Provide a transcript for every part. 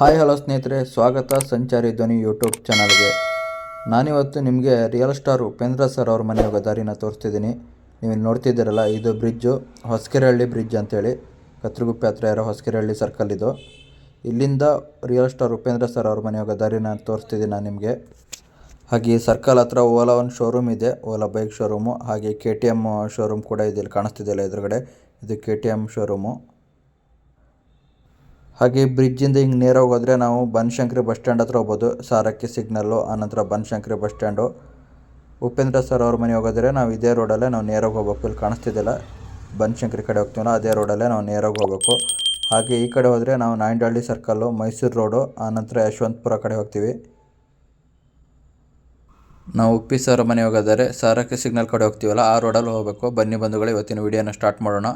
Hi, hello ಸ್ನೇಹಿತರೆ. ಸ್ವಾಗತ ಸಂಚಾರಿ ಧ್ವನಿ ಯೂಟ್ಯೂಬ್ ಚಾನಲ್ಗೆ. ನಾನಿವತ್ತು ನಿಮಗೆ ರಿಯಲ್ ಸ್ಟಾರ್ ಉಪೇಂದ್ರ ಸರ್ ಅವ್ರ ಮನೆ ದಾರಿನ ತೋರಿಸ್ತಿದ್ದೀನಿ. ನೀವು ನೋಡ್ತಿದ್ದೀರಲ್ಲ, ಇದು ಬ್ರಿಡ್ಜು. ಹೊಸಕೆರೆಹಳ್ಳಿ ಬ್ರಿಡ್ಜ್ ಅಂತೇಳಿ. ಕತ್ರಗುಪ್ಪೆ ಹತ್ರ ಇರೋ ಹೊಸಕೆರೆಹಳ್ಳಿ ಸರ್ಕಲ್ ಇದು. ಇಲ್ಲಿಂದ ರಿಯಲ್ ಸ್ಟಾರ್ ಉಪೇಂದ್ರ ಸರ್ ಅವ್ರ ಮನೆ ದಾರಿನ ತೋರಿಸ್ತಿದ್ದೀನಿ ನಾನು ನಿಮಗೆ. ಹಾಗೆ ಈ ಸರ್ಕಲ್ ಹತ್ರ ಓಲಾ ಒಂದು ಶೋರೂಮ್ ಇದೆ. ಓಲಾ ಬೈಕ್ ಶೋರೂಮು ಹಾಗೆ ಕೆ ಟಿ ಎಂ ಶೋರೂಮ್ ಕೂಡ ಇದೆ. ಇಲ್ಲಿ ಕಾಣಿಸ್ತಿದೆಯಲ್ಲ ಎದುರುಗಡೆ. ಇದು ಕೆ ಟಿ ಎಂ ಶೋರೂಮು ಹಾಗೆ ಬ್ರಿಡ್ಜಿಂದ ಹಿಂಗೆ ನೇರ ಹೋಗೋದ್ರೆ ನಾವು ಬನಶಂಕರಿ ಬಸ್ ಸ್ಟ್ಯಾಂಡ್ ಹತ್ರ ಹೋಗ್ಬೋದು. ಸಾರಕ್ಕಿ ಸಿಗ್ನಲ್ಲು, ಆನಂತರ Banashankari bus stand. Upendra sir ಅವ್ರ ಮನೆ ಹೋಗೋದ್ರೆ ನಾವು ಇದೇ ರೋಡಲ್ಲೇ ನಾವು ನೇರಾಗಿ ಹೋಗ್ಬೇಕು. ಇಲ್ಲಿ ಕಾಣಿಸ್ತಿದ್ದಿಲ್ಲ. ಬನಶಂಕರಿ ಕಡೆ ಹೋಗ್ತೀವಲ್ಲ, ಅದೇ ರೋಡಲ್ಲೇ ನಾವು ನೇರಾಗಿ ಹೋಗ್ಬೇಕು. ಹಾಗೆ ಈ ಕಡೆ ಹೋದರೆ ನಾವು ನಾಯಂಡಹಳ್ಳಿ ಸರ್ಕಲ್ಲು, ಮೈಸೂರು ರೋಡು, ಆನಂತರ ಯಶವಂತಪುರ ಕಡೆ ಹೋಗ್ತೀವಿ. ನಾವು ಉಪ್ಪಿ ಸರ್ ಮನೆ ಹೋಗೋದಾದರೆ ಸಾರಕ್ಕೆ ಸಿಗ್ನಲ್ ಕಡೆ ಹೋಗ್ತೀವಲ್ಲ, ಆ ರೋಡಲ್ಲಿ ಹೋಗಬೇಕು. ಬನ್ನಿ ಬಂಧುಗಳು, ಇವತ್ತಿನ ವಿಡಿಯೋನ ಸ್ಟಾರ್ಟ್ ಮಾಡೋಣ.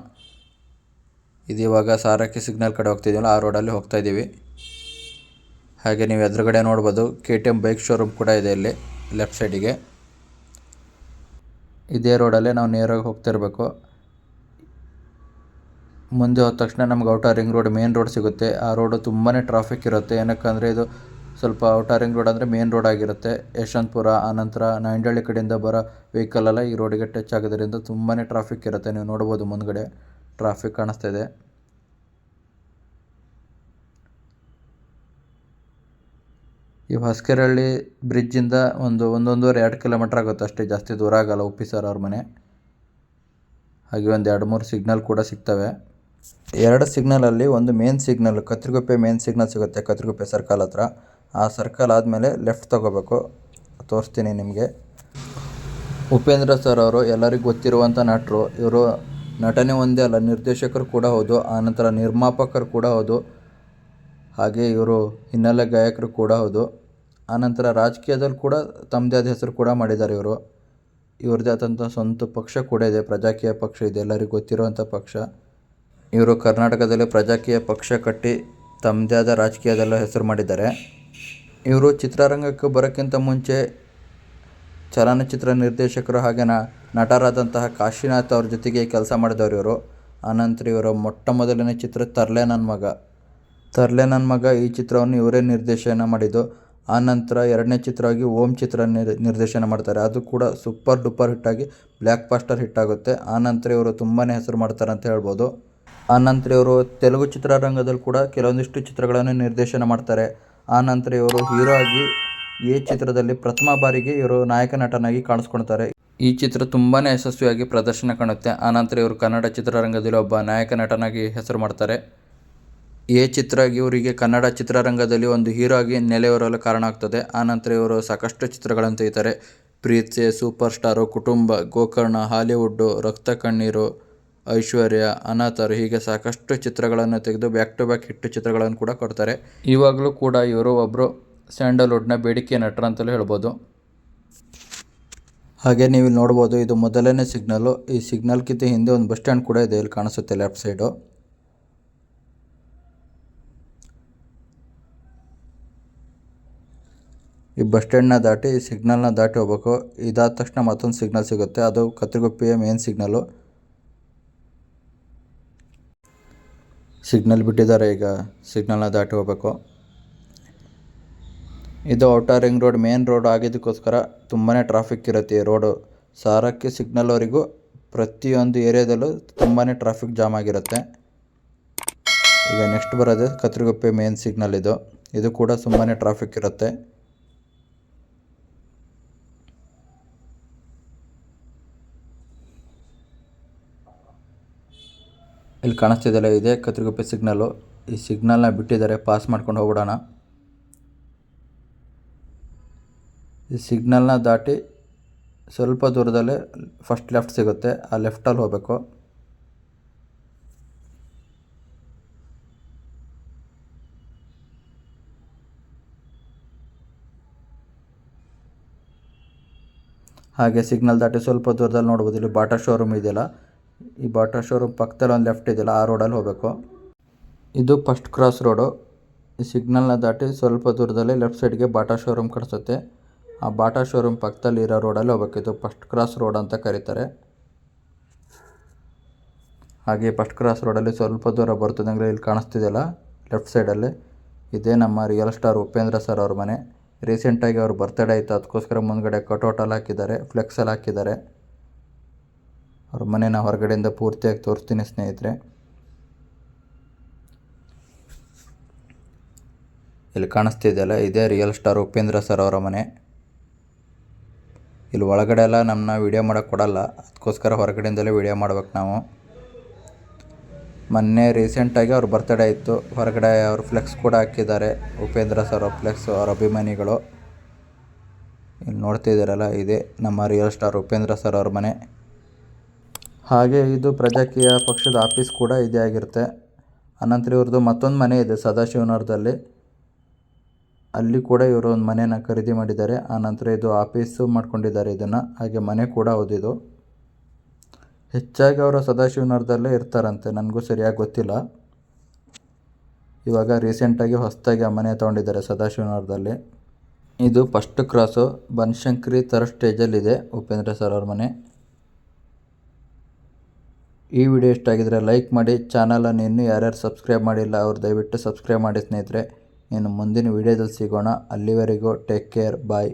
ಇದು ಇವಾಗ ಸಾರಕ್ಕಿ ಸಿಗ್ನಲ್ ಕಡೆ ಹೋಗ್ತಿದ್ದೀವಲ್ಲ ಆ ರೋಡಲ್ಲಿ ಹೋಗ್ತಾ ಇದ್ದೀವಿ ಹಾಗೆ ನೀವು ಎದುರುಗಡೆ ನೋಡ್ಬೋದು K T M bike showroom ಕೂಡ ಇದೆ ಇಲ್ಲಿ ಲೆಫ್ಟ್ ಸೈಡಿಗೆ ಇದೇ ರೋಡಲ್ಲೇ ನಾವು ನೇರಾಗಿ ಹೋಗ್ತಿರ್ಬೇಕು ಮುಂದೆ ಹೋದ ತಕ್ಷಣ ನಮ್ಗೆ outer ring road main road ಸಿಗುತ್ತೆ. ಆ ರೋಡು ತುಂಬಾ ಟ್ರಾಫಿಕ್ ಇರುತ್ತೆ. ಏನಕ್ಕಂದರೆ ಇದು ಸ್ವಲ್ಪ ಔಟರ್ ರಿಂಗ್ ರೋಡ್ ಅಂದರೆ ಮೇನ್ ರೋಡ್ ಆಗಿರುತ್ತೆ. ಯಶವಂತಪುರ, ಆನಂತರ ನಾಯಂಡಳ್ಳಿ ಕಡೆಯಿಂದ ಬರೋ ವೆಹಿಕಲ್ ಎಲ್ಲ ಈ ರೋಡಿಗೆ ಟಚ್ ಆಗೋದ್ರಿಂದ ತುಂಬಾ ಟ್ರಾಫಿಕ್ ಇರುತ್ತೆ. ನೀವು ನೋಡ್ಬೋದು ಮುಂದ್ಗಡೆ. ಟ್ರಾಫಿಕ್ ಕಾಣಿಸ್ತಾ ಇದೆ. ಈ ಹೊಸಕೆರಳ್ಳಿ ಬ್ರಿಡ್ಜಿಂದ ಒಂದು ಒಂದೊಂದೂವರೆ ಎರಡು ಕಿಲೋಮೀಟ್ರ್ ಆಗುತ್ತೆ ಅಷ್ಟೇ, ಜಾಸ್ತಿ ದೂರ ಆಗಲ್ಲ ಉಪ್ಪಿ ಸರ್ ಅವ್ರ ಮನೆ. ಹಾಗೆ ಒಂದು ಎರಡು ಮೂರು ಸಿಗ್ನಲ್ ಕೂಡ ಸಿಗ್ತವೆ. ಎರಡು ಸಿಗ್ನಲಲ್ಲಿ ಒಂದು main signal Kathriguppe main signal ಸಿಗುತ್ತೆ ಕತ್ರಿಗುಪ್ಪೆ ಸರ್ಕಲ್ ಹತ್ರ. ಆ ಸರ್ಕಲ್ ಆದಮೇಲೆ ಲೆಫ್ಟ್ ತಗೋಬೇಕು. ತೋರಿಸ್ತೀನಿ ನಿಮಗೆ. ಉಪೇಂದ್ರ ಸರ್ ಅವರು ಎಲ್ಲರಿಗೂ ಗೊತ್ತಿರುವಂಥ ನಟರು, ಇವರು ನಟನೆ ಒಂದೇ ಅಲ್ಲ, ನಿರ್ದೇಶಕರು ಕೂಡ ಹೌದು ಆನಂತರ ನಿರ್ಮಾಪಕರು ಕೂಡ ಹೌದು, ಹಾಗೆ ಇವರು ಹಿನ್ನೆಲೆ ಗಾಯಕರು ಕೂಡ ಹೌದು. ಆನಂತರ ರಾಜಕೀಯದಲ್ಲಿ ಕೂಡ ತಮ್ಮದೇ ಆದ ಹೆಸರು ಕೂಡ ಮಾಡಿದ್ದಾರೆ ಇವರು. ಇವ್ರದ್ದೇ ಆದಂಥ ಸ್ವಂತ ಪಕ್ಷ ಕೂಡ ಇದೆ, ಪ್ರಜಾಕೀಯ ಪಕ್ಷ ಇದೆ, ಎಲ್ಲರಿಗೂ ಗೊತ್ತಿರುವಂಥ ಪಕ್ಷ. ಇವರು ಕರ್ನಾಟಕದಲ್ಲಿ ಪ್ರಜಾಕೀಯ ಪಕ್ಷ ಕಟ್ಟಿ ತಮ್ಮದೇ ಆದ ರಾಜಕೀಯದಲ್ಲ ಹೆಸರು ಮಾಡಿದ್ದಾರೆ. ಇವರು ಚಿತ್ರರಂಗಕ್ಕೆ ಬರೋಕ್ಕಿಂತ ಮುಂಚೆ ಚಲನಚಿತ್ರ ನಿರ್ದೇಶಕರು ಹಾಗೆ ನಟರಾದಂತಹ ಕಾಶಿನಾಥ್ ಅವ್ರ ಜೊತೆಗೆ ಕೆಲಸ ಮಾಡಿದವರು ಇವರು. ಆನಂತರ ಇವರ ಮೊಟ್ಟ ಮೊದಲನೇ ಚಿತ್ರ ತರ್ಲೆ ನನ್ನ ಮಗ. ತರ್ಲೆ ನನ್ನ ಮಗ ಈ ಚಿತ್ರವನ್ನು ಇವರೇ ನಿರ್ದೇಶನ ಮಾಡಿದ್ದು. ಆನಂತರ ಎರಡನೇ ಚಿತ್ರವಾಗಿ ಓಂ ಚಿತ್ರ ನಿರ್, ನಿರ್ದೇಶನ ಮಾಡ್ತಾರೆ. ಅದು ಕೂಡ ಸೂಪರ್ ಡೂಪರ್ ಹಿಟ್ಟಾಗಿ ಬ್ಲ್ಯಾಕ್ ಪಾಸ್ಟರ್ ಹಿಟ್ ಆಗುತ್ತೆ. ಆನಂತರ ಇವರು ತುಂಬಾ ಹೆಸರು ಮಾಡ್ತಾರೆ ಅಂತ ಹೇಳ್ಬೋದು. ಆನಂತರ ಇವರು ತೆಲುಗು ಚಿತ್ರರಂಗದಲ್ಲಿ ಕೂಡ ಕೆಲವೊಂದಿಷ್ಟು ಚಿತ್ರಗಳನ್ನು ನಿರ್ದೇಶನ ಮಾಡ್ತಾರೆ. ಆನಂತರ ಇವರು ಹೀರೋ ಆಗಿ ಈ ಚಿತ್ರದಲ್ಲಿ ಪ್ರಥಮ ಬಾರಿಗೆ ಇವರು ನಾಯಕ ನಟನಾಗಿ ಕಾಣಿಸ್ಕೊಳ್ತಾರೆ. ಈ ಚಿತ್ರ ತುಂಬಾ ಯಶಸ್ವಿಯಾಗಿ ಪ್ರದರ್ಶನ ಕಾಣುತ್ತೆ. ಆನಂತರ ಇವರು ಕನ್ನಡ ಚಿತ್ರರಂಗದಲ್ಲಿ ಒಬ್ಬ ನಾಯಕ ನಟನಾಗಿ ಹೆಸರು ಮಾಡ್ತಾರೆ. ಈ ಚಿತ್ರ ಇವರಿಗೆ ಕನ್ನಡ ಚಿತ್ರರಂಗದಲ್ಲಿ ಒಂದು ಹೀರೋ ಆಗಿ ನೆಲೆಯೂರಲು ಕಾರಣ ಆಗ್ತದೆ. ಆನಂತರ ಇವರು ಸಾಕಷ್ಟು ಚಿತ್ರಗಳನ್ನು ತೆಗಿತಾರೆ. ಪ್ರೀತ್ಸೆ ಸೂಪರ್ ಸ್ಟಾರು, ಕುಟುಂಬ, ಗೋಕರ್ಣ ಹಾಲಿವುಡ್ಡು ರಕ್ತ ಕಣ್ಣೀರು, ಐಶ್ವರ್ಯ, ಅನಾಥರು ಹೀಗೆ ಸಾಕಷ್ಟು ಚಿತ್ರಗಳನ್ನು ತೆಗೆದು ಬ್ಯಾಕ್ ಟು ಬ್ಯಾಕ್ ಹಿಟ್ಟು ಚಿತ್ರಗಳನ್ನು ಕೂಡ ಕೊಡ್ತಾರೆ. ಇವಾಗಲೂ ಕೂಡ ಇವರು ಒಬ್ಬರು ಸ್ಯಾಂಡಲ್ವುಡ್ನ ಬೇಡಿಕೆ ನಟರು ಅಂತಲೂ ಹೇಳ್ಬೋದು. ಹಾಗೆ ನೀವು ಇಲ್ಲಿ ನೋಡ್ಬೋದು ಇದು ಮೊದಲನೇ ಸಿಗ್ನಲ್. ಈ ಸಿಗ್ನಲ್ಗಿಂತ ಹಿಂದೆ ಒಂದು ಬಸ್ ಸ್ಟ್ಯಾಂಡ್ ಕೂಡ ಇದೆ. ಇಲ್ಲಿ ಕಾಣಿಸುತ್ತೆ ಲೆಫ್ಟ್ ಸೈಡು. ಈ ಬಸ್ ಸ್ಟ್ಯಾಂಡ್ನ ದಾಟಿ, ಈ ಸಿಗ್ನಲ್ನ ದಾಟಿ ಹೋಗ್ಬೇಕು. ಇದಾದ ತಕ್ಷಣ ಮತ್ತೊಂದು ಸಿಗ್ನಲ್ ಸಿಗುತ್ತೆ. ಅದು ಕತ್ರಿಗುಪ್ಪಿಯ ಮೇನ್ ಸಿಗ್ನಲ್? ಸಿಗ್ನಲ್ ಬಿಟ್ಟಿದ್ದಾರೆ ಈಗ. ಸಿಗ್ನಲ್ನ ದಾಟಿ ಹೋಗ್ಬೇಕು. ಇದು outer ring road main road ಆಗಿದ್ದಕ್ಕೋಸ್ಕರ ತುಂಬಾ ಟ್ರಾಫಿಕ್ ಇರುತ್ತೆ ಈ ರೋಡು ಸಾರಕ್ಕೆ ಸಿಗ್ನಲ್ವರೆಗೂ ಪ್ರತಿಯೊಂದು ಏರಿಯಾದಲ್ಲೂ ತುಂಬಾ ಟ್ರಾಫಿಕ್ ಜಾಮ್ ಆಗಿರುತ್ತೆ. ಈಗ ನೆಕ್ಸ್ಟ್ ಬರೋದು ಕತ್ರಿಗುಪ್ಪೆ ಮೇನ್ ಸಿಗ್ನಲ್ ಇದು. ಇದು ಕೂಡ ತುಂಬಾ ಟ್ರಾಫಿಕ್ ಇರುತ್ತೆ. ಇಲ್ಲಿ ಕಾಣಿಸ್ತಿದೆಯಲ್ಲ ಇದೆ ಕತ್ರಿಗುಪ್ಪೆ ಸಿಗ್ನಲ್ಲು ಈ ಸಿಗ್ನಲ್ನ ಬಿಟ್ಟಿದ್ದಾರೆ ಪಾಸ್ ಮಾಡ್ಕೊಂಡು ಹೋಗ್ಬಿಡೋಣ. ಈ ಸಿಗ್ನಲ್ನ ದಾಟಿ ಸ್ವಲ್ಪ ದೂರದಲ್ಲೇ ಫಸ್ಟ್ ಲೆಫ್ಟ್ ಸಿಗುತ್ತೆ, ಆ ಲೆಫ್ಟಲ್ಲಿ ಹೋಗಬೇಕು. ಹಾಗೆ ಸಿಗ್ನಲ್ ದಾಟಿ ಸ್ವಲ್ಪ ದೂರದಲ್ಲಿ ನೋಡ್ಬೋದು, ಇಲ್ಲಿ ಬಾಟಾ ಶೋರೂಮ್ ಇದೆಯಲ್ಲ, ಈ ಬಾಟಾ ಶೋರೂಮ್ ಪಕ್ಕದಲ್ಲಿ ಒಂದು ಲೆಫ್ಟ್ ಇದೆಯಲ್ಲ, ಆ ರೋಡಲ್ಲಿ ಹೋಗಬೇಕು. ಇದು ಫಸ್ಟ್ ಕ್ರಾಸ್ ರೋಡು ಈ ಸಿಗ್ನಲ್ನ ದಾಟಿ ಸ್ವಲ್ಪ ದೂರದಲ್ಲಿ ಲೆಫ್ಟ್ ಸೈಡ್ಗೆ ಬಾಟಾ ಶೋರೂಮ್ ಕಾಣಿಸುತ್ತೆ ಆ ಬಾಟಾ ಶೋರೂಮ್ ಪಕ್ಕದಲ್ಲಿ ಇರೋ ರೋಡಲ್ಲಿ ಹೋಗ್ಬೇಕು. ಇದು ಫಸ್ಟ್ ಕ್ರಾಸ್ ರೋಡ್ ಅಂತ ಕರೀತಾರೆ. ಹಾಗೆ ಫಸ್ಟ್ ಕ್ರಾಸ್ ರೋಡಲ್ಲಿ ಸ್ವಲ್ಪ ದೂರ ಬರ್ತದಂಗೆ ಇಲ್ಲಿ ಕಾಣಿಸ್ತಿದೆಯಲ್ಲ, ಲೆಫ್ಟ್ ಸೈಡಲ್ಲಿ. ಇದೇ ನಮ್ಮ ರಿಯಲ್ ಸ್ಟಾರ್ ಉಪೇಂದ್ರ ಸರ್ ಅವ್ರ ಮನೆ. ರೀಸೆಂಟಾಗಿ ಅವ್ರ ಬರ್ತಡೇ ಆಯಿತು, ಅದಕ್ಕೋಸ್ಕರ ಮುಂದ್ಗಡೆ ಕಟೌಟಲ್ಲಿ ಹಾಕಿದ್ದಾರೆ ಫ್ಲೆಕ್ಸಲ್ಲಿ ಹಾಕಿದ್ದಾರೆ. ಅವ್ರ ಮನೆನ ಹೊರಗಡೆಯಿಂದ ಪೂರ್ತಿಯಾಗಿ ತೋರಿಸ್ತೀನಿ ಸ್ನೇಹಿತರೆ. ಇಲ್ಲಿ ಕಾಣಿಸ್ತಿದೆಯಲ್ಲ, ಇದೇ ರಿಯಲ್ ಸ್ಟಾರ್ ಉಪೇಂದ್ರ ಸರ್ ಅವರ ಮನೆ. ಇಲ್ಲಿ ಒಳಗಡೆ ಎಲ್ಲ ನಮ್ಮನ್ನ ವೀಡಿಯೋ ಮಾಡೋಕ್ಕೆ ಕೊಡಲ್ಲ. ಅದಕ್ಕೋಸ್ಕರ ಹೊರಗಡೆಯಿಂದಲೇ ವೀಡಿಯೋ ಮಾಡ್ಬೇಕು ನಾವು. ಮೊನ್ನೆ ರೀಸೆಂಟಾಗಿ ಅವ್ರ ಬರ್ತಡೇ ಇತ್ತು. ಹೊರಗಡೆ ಅವ್ರ ಫ್ಲೆಕ್ಸ್ ಕೂಡ ಹಾಕಿದ್ದಾರೆ. ಉಪೇಂದ್ರ ಸರ್ ಫ್ಲೆಕ್ಸ್ ಅವ್ರ ಅಭಿಮಾನಿಗಳು. ಇಲ್ಲಿ ನೋಡ್ತಿದ್ದೀರಲ್ಲ, ಇದೇ ನಮ್ಮ ರಿಯಲ್ ಸ್ಟಾರ್ ಉಪೇಂದ್ರ ಸರ್ ಅವ್ರ ಮನೆ. ಹಾಗೆ ಇದು ಪ್ರಜಾಕೀಯ ಪಕ್ಷದ ಆಫೀಸ್ ಕೂಡ ಇದೇ ಆಗಿರುತ್ತೆ. ಅನಂತರ ಇವ್ರದ್ದು ಮತ್ತೊಂದು ಮನೆ ಇದೆ ಸದಾಶಿವನಗರದಲ್ಲಿ. ಅಲ್ಲಿ ಕೂಡ ಇವರು ಒಂದು ಮನೆಯನ್ನು ಖರೀದಿ ಮಾಡಿದ್ದಾರೆ. ಆನಂತರ ಇದು ಆಫೀಸು ಮಾಡ್ಕೊಂಡಿದ್ದಾರೆ ಇದನ್ನು. ಹಾಗೆ ಮನೆ ಕೂಡ ಹೌದಿದು. ಹೆಚ್ಚಾಗಿ ಅವರು ಸದಾಶಿವನಗರದಲ್ಲೇ ಇರ್ತಾರಂತೆ. ನನಗೂ ಸರಿಯಾಗಿ ಗೊತ್ತಿಲ್ಲ. ಇವಾಗ ರೀಸೆಂಟಾಗಿ ಹೊಸದಾಗಿ ಆ ಮನೆ ತೊಗೊಂಡಿದ್ದಾರೆ ಸದಾಶಿವನಗರದಲ್ಲಿ. ಇದು ಫಸ್ಟ್ ಕ್ರಾಸು ಬನಶಂಕರಿ ಥರ ಸ್ಟೇಜಲ್ಲಿದೆ ಉಪೇಂದ್ರ ಸರ್ ಅವ್ರ ಮನೆ. ಈ ವಿಡಿಯೋ ಇಷ್ಟ ಆಗಿದ್ರೆ ಲೈಕ್ ಮಾಡಿ. ಚಾನಲನ್ನು ಇನ್ನೂ ಯಾರ್ಯಾರು ಸಬ್ಸ್ಕ್ರೈಬ್ ಮಾಡಿಲ್ಲ, ಅವ್ರು ದಯವಿಟ್ಟು ಸಬ್ಸ್ಕ್ರೈಬ್ ಮಾಡಿ ಸ್ನೇಹಿತರೆ. ಇನ್ನು ಮುಂದಿನ ವಿಡಿಯೋದಲ್ಲಿ ಸಿಗೋಣ. ಅಲ್ಲಿವರೆಗೂ ಟೇಕ್ ಕೇರ್ ಬಾಯ್